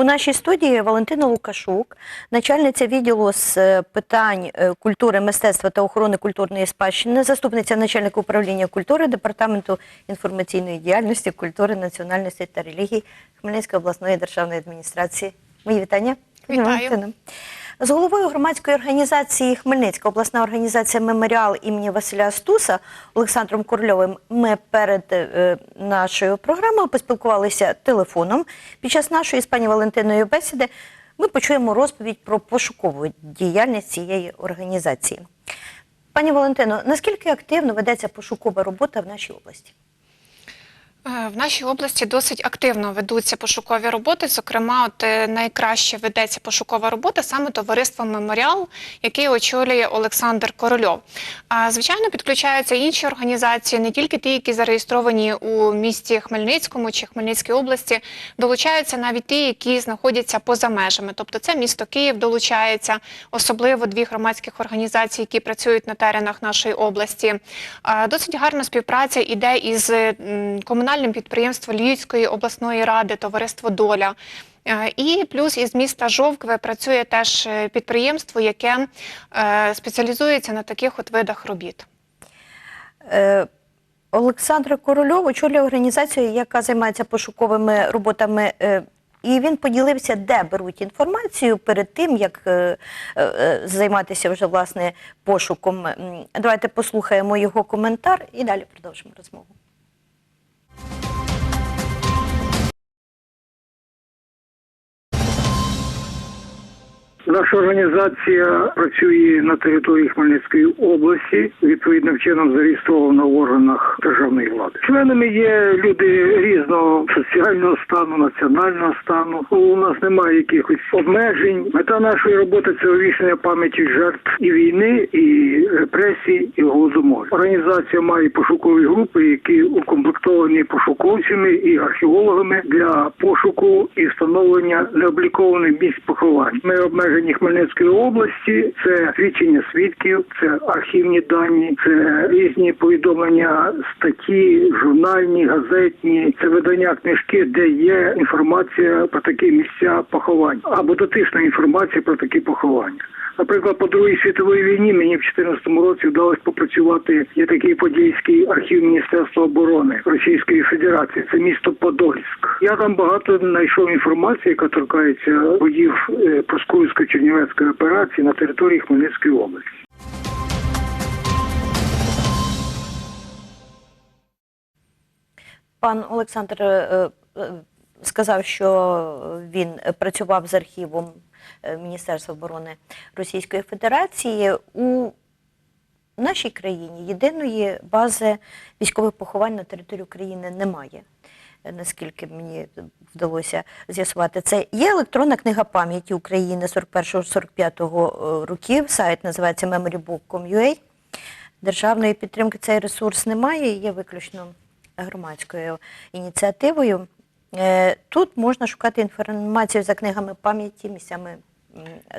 У нашій студії Валентина Лукашук, начальниця відділу з е, питань е, культури, мистецтва та охорони культурної спадщини, заступниця начальника управління культури Департаменту інформаційної діяльності, культури, національності та релігій Хмельницької обласної державної адміністрації. Мої вітання. Вітаю. З головою громадської організації Хмельницька обласна організація Меморіал імені Василя Стуса Олександром Курльовим ми перед е, нашою програмою поспілкувалися телефоном. Під час нашої з пані Валентиною бесіди ми почуємо розповідь про пошукову діяльність цієї організації. Пані Валентино, наскільки активно ведеться пошукова робота в нашій області? Е, В нашій області досить активно ведуться пошукові роботи. Зокрема, от е, найкраще ведеться пошукова робота саме товариство Меморіал, який очолює Олександр Корольов. А звичайно, підключаються інші організації, не тільки ті, які зареєстровані у місті Хмельницькому чи Хмельницькій області, долучаються навіть ті, які знаходяться поза межами. Тобто, це місто Київ долучається, особливо дві громадських організації, які працюють на теренах нашої області. Досить гарна співпраця іде із м, комунальним підприємством Львівської обласної ради, товариство Доля. Е, І плюс із міста Жовкве працює теж е, підприємство, яке е, спеціалізується на таких от видах робіт. Олександр Корольов очолює організацію, яка займається пошуковими роботами. І він поділився, де беруть інформацію перед тим, як займатися вже власне пошуком. Давайте послухаємо його коментар і далі продовжимо розмову. Наша організація працює на території Хмельницької області, відповідним чином зареєстрована в органах державної влади. Членами є люди різного соціального стану, національного стану. У нас немає якихось обмежень. Мета нашої роботи це увічнення пам'яті жертв і війни, і репресій, і голодомору. Організація має пошукові групи, які укомплектовані пошуковцями і археологами для пошуку і встановлення необлікованих місць поховань. Ми обмежені Хмельницької області. Це свідчення свідків, це архівні дані, це різні повідомлення, статті, журнальні, газетні, це видання книжки, де є інформація про такі місця поховань або дотична інформація про такі поховання. Наприклад, по Другій світовій війні мені в 2014 році вдалося попрацювати. Є такий подільський архів Міністерства оборони Російської Федерації. Це місто Подольськ. Я там багато знайшов інформації, яка торкається боїв е, Проскурсько-Чернівецької операції на території Хмельницької області. Пан Олександр е, е, сказав, що він працював з архівом Міністерства оборони Російської Федерації. У нашій країні єдиної бази військових поховань на території України немає. е, Наскільки мені вдалося з'ясувати, це є електронна книга пам'яті України 41-45 років. Сайт називається memorybook.com.ua. Державної підтримки цей ресурс немає, є виключно громадською ініціативою. Е, Тут можна шукати інформацію за книгами пам'яті, місцями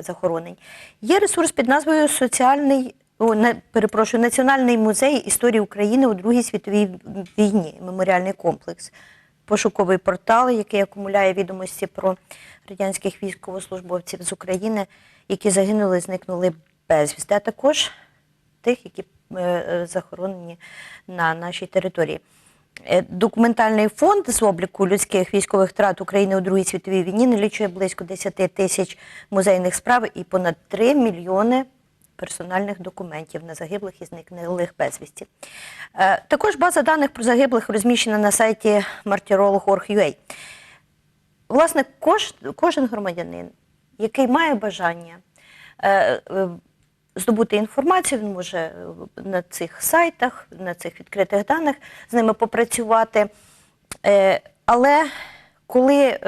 захоронень. Є ресурс під назвою Соціальний, не, перепрошую, Національний музей історії України у Другій світовій війні, меморіальний комплекс. Пошуковий портал, який акумуляє відомості про радянських військовослужбовців з України, які загинули, зникнули безвісти, а також тих, які е, е, захоронені на нашій території. Е, Документальний фонд з обліку людських військових втрат України у Другій світовій війні налічує близько 10 тисяч музейних справ і понад 3 мільйони персональних документів на загиблих і зникнених безвісті. Е, Також база даних про загиблих розміщена на сайті martyrolog.org.ua. Власне, кож, кожен громадянин, який має бажання е, е, здобути інформацію, він може на цих сайтах, на цих відкритих даних з ними попрацювати. Але коли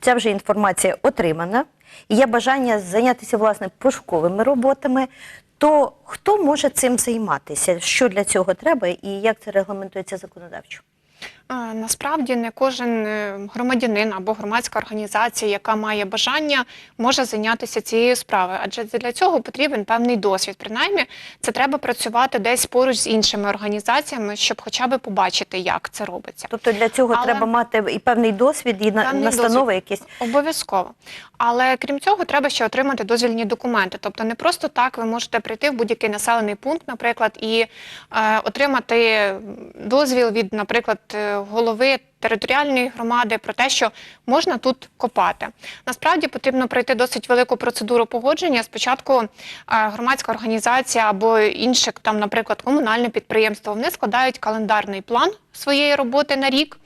ця вже інформація отримана, і є бажання зайнятися власне пошуковими роботами, то хто може цим займатися? Що для цього треба і як це регламентується законодавчо? Насправді не кожен е, громадянин або громадська організація, яка має бажання, може зайнятися цією справою, адже для цього потрібен певний досвід. Принаймні, це треба працювати десь поруч з іншими організаціями, щоб хоча б побачити, як це робиться. Тобто для цього Але- треба мати і певний досвід, і Певний настанови досвід. якісь. Обов'язково. Але крім цього, треба ще отримати дозвільні документи. Тобто не просто так ви можете прийти в будь-який населений пункт, наприклад, і е, отримати дозвіл від, наприклад, е, голови територіальної громади про те, що можна тут копати. Насправді потрібно пройти досить велику процедуру погодження. Спочатку е, громадська організація або інше, там, наприклад, комунальне підприємство, вони складають календарний план своєї роботи на рік.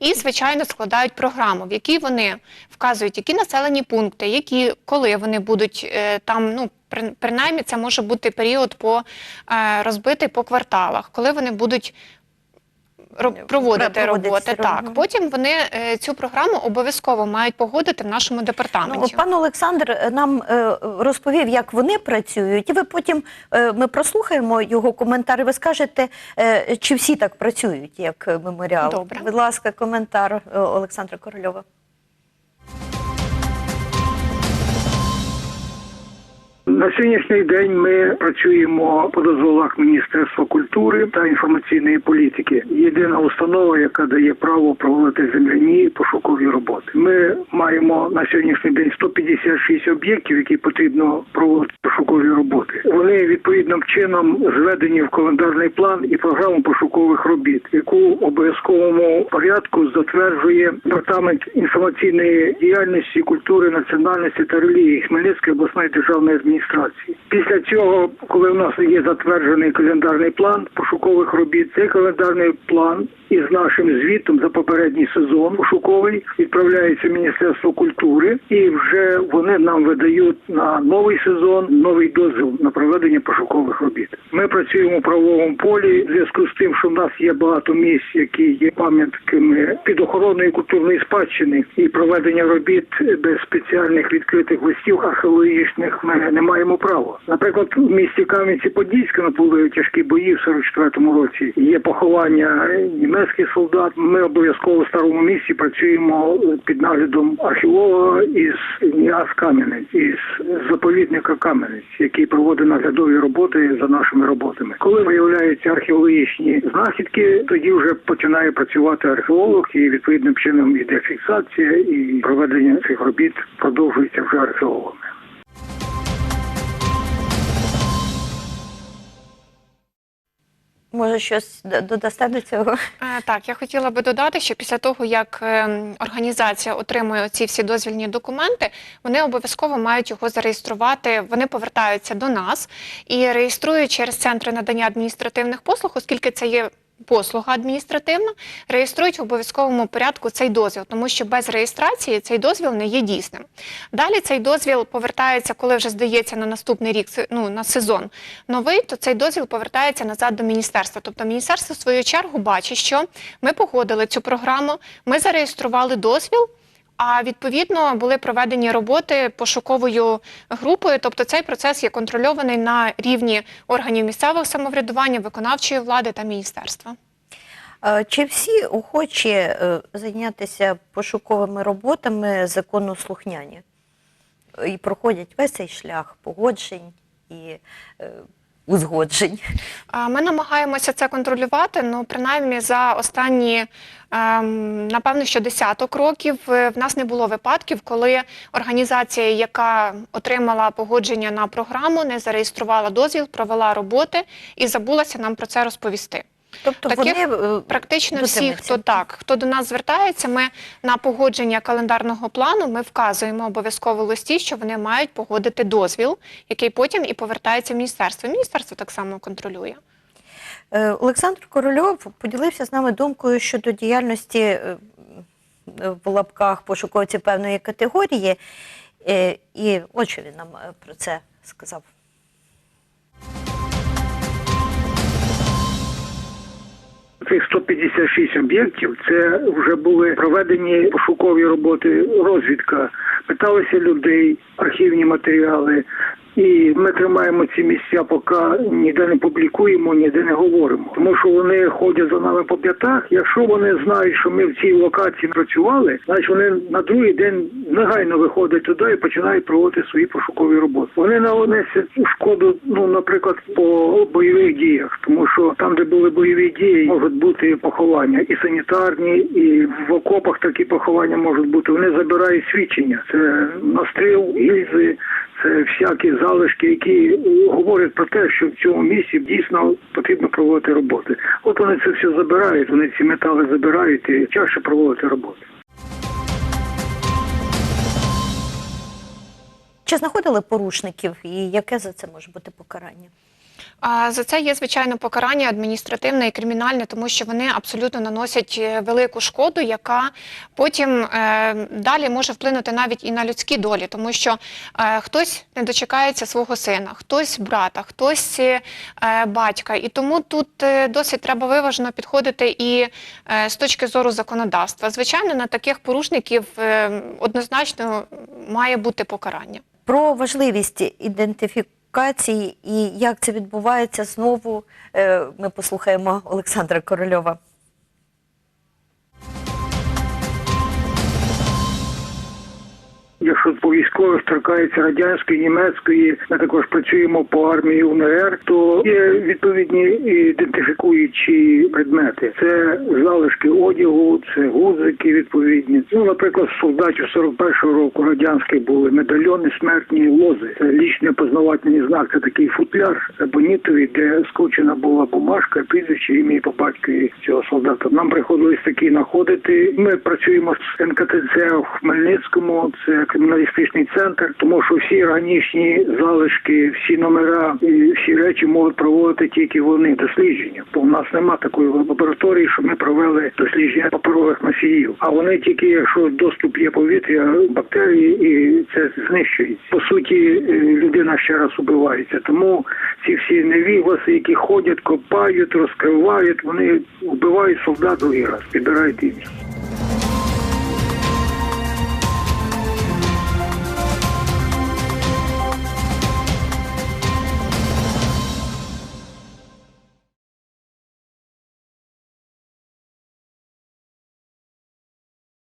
І, звичайно, складають програму, в якій вони вказують, які населені пункти, які коли вони будуть е, там. Ну при- принаймні, це може бути період по е, розбитий по кварталах, коли вони будуть. Ро- Проводити Проводити роботи, так потім вони е, цю програму обов'язково мають погодити в нашому Ну, департаменті. пан Олександр е, нам е, розповів, як вони працюють, і ви потім е, ми прослухаємо його коментар, і ви скажете, е, чи всі так працюють, як е, меморіал. Добре. Будь ласка, коментар е, Олександра Корольова. На сьогоднішній день ми працюємо по дозволах Міністерства культури та інформаційної політики. Єдина установа, яка дає право проводити земляні пошукові роботи. Ми маємо на сьогоднішній день 156 об'єктів, які потрібно проводити пошукові роботи. Вони відповідним чином зведені в календарний план і програму пошукових робіт, яку обов'язковому порядку затверджує департамент інформаційної діяльності, культури, національності та релігії Хмельницької обласної державної адміністрації. Після цього, коли в нас є затверджений календарний план пошукових робіт, цей календарний план із нашим звітом за попередній сезон пошуковий відправляється в Міністерство культури, і вже вони нам видають на новий сезон новий дозвіл на проведення пошукових робіт. Ми працюємо в правовому полі в зв'язку з тим, що в нас є багато місць, які є пам'ятками під охороною культурної спадщини, і проведення робіт без спеціальних відкритих листів археологічних ми не маємо права. Наприклад, в місті Кам'янці-Подільському були тяжкі бої в 44-му році. Є поховання німецьких солдат. Ми обов'язково в старому місті працюємо під наглядом археолога із НІАС Кам'янець, із заповідника Кам'янець, який проводить наглядові роботи за нашими роботами. Коли виявляються археологічні знахідки, тоді вже починає працювати археолог, і відповідним чином йде фіксація і проведення цих робіт продовжується вже археологами. Може, щось додасте до цього? Е, Так, я хотіла би додати, що після того, як ем, організація отримує ці всі дозвільні документи, вони обов'язково мають його зареєструвати. Вони повертаються до нас і реєструють через центри надання адміністративних послуг, оскільки це є. Послуга адміністративна реєструють в обов'язковому порядку цей дозвіл, тому що без реєстрації цей дозвіл не є дійсним. Далі цей дозвіл повертається, коли вже здається на наступний рік, ну на сезон новий, то цей дозвіл повертається назад до міністерства. Тобто міністерство в свою чергу бачить, що ми погодили цю програму, ми зареєстрували дозвіл. А відповідно були проведені роботи пошуковою групою. Тобто цей процес є контрольований на рівні органів місцевого самоврядування, виконавчої влади та міністерства. Е, Чи всі охочі е, зайнятися пошуковими роботами законослухняні і проходять весь цей шлях погоджень і е, узгоджень? Ми намагаємося це контролювати. Ну, принаймні, за останні ем, напевно, що десяток років е, в нас не було випадків, коли організація, яка отримала погодження на програму, не зареєструвала дозвіл, провела роботи і забулася нам про це розповісти. Тобто Таких вони е, Практично всі, хто так, хто до нас звертається, ми на погодження календарного плану ми вказуємо обов'язково листі, що вони мають погодити дозвіл, який потім і повертається в міністерство. Міністерство так само контролює. Е, Олександр Корольов поділився з нами думкою щодо діяльності е, в лапках пошуковців певної категорії. І от що він нам про це сказав. Цих 156 об'єктів це вже були проведені пошукові роботи, розвідка. Питалися людей, архівні матеріали, І ми тримаємо ці місця, поки ніде не публікуємо, ніде не говоримо. Тому що вони ходять за нами по п'ятах. Якщо вони знають, що ми в цій локації працювали, значить вони на другий день негайно виходять туди і починають проводити свої пошукові роботи. Вони наносять шкоду, ну наприклад, по бойових діях, тому що там, де були бойові дії, можуть бути поховання і санітарні, і в окопах такі поховання можуть бути. Вони забирають свідчення. Це настріл, гільзи, це всякі залишки, які говорять про те, що в цьому місці дійсно потрібно проводити роботи. От вони це все забирають, вони ці метали забирають і чаще проводити роботи. Чи знаходили порушників і яке за це може бути покарання? За це є звичайно покарання адміністративне і кримінальне, тому що вони абсолютно наносять е, велику шкоду, яка потім е, далі може вплинути навіть і на людські долі, тому що е, хтось не дочекається свого сина, хтось брата, хтось батька. І тому тут досить треба виважено підходити і з точки зору законодавства. Звичайно, на таких порушників однозначно має бути покарання. Про важливість ідентифікації і як це відбувається знову. е, Ми послухаємо Олександра Корольова. Якщо по військових торкається радянської, німецької, ми також працюємо по армії УНР, то є відповідні ідентифікуючі предмети. Це залишки одягу, це гудзики відповідні. Ну, наприклад, солдатів 41-го року радянських були медальйони смертні лози. Це лічний познавательний знак. Це такий футляр ебонітовий, де скручена була бумажка, прізвище ім'я по батькові цього солдата. Нам приходилось такі знаходити. Ми працюємо з НКТЦ в Хмельницькому. Це криміналістичний центр, тому що всі органічні залишки, всі номера і всі речі можуть проводити тільки вони дослідження. Бо в нас нема такої лабораторії, що ми провели дослідження паперових носіїв. А вони тільки, якщо доступ є повітря, бактерії, і це знищується. По суті, е, людина ще раз убивається. Тому ці всі невігласи, які ходять, копають, розкривають, вони вбивають солдат другий раз, підбирають інших.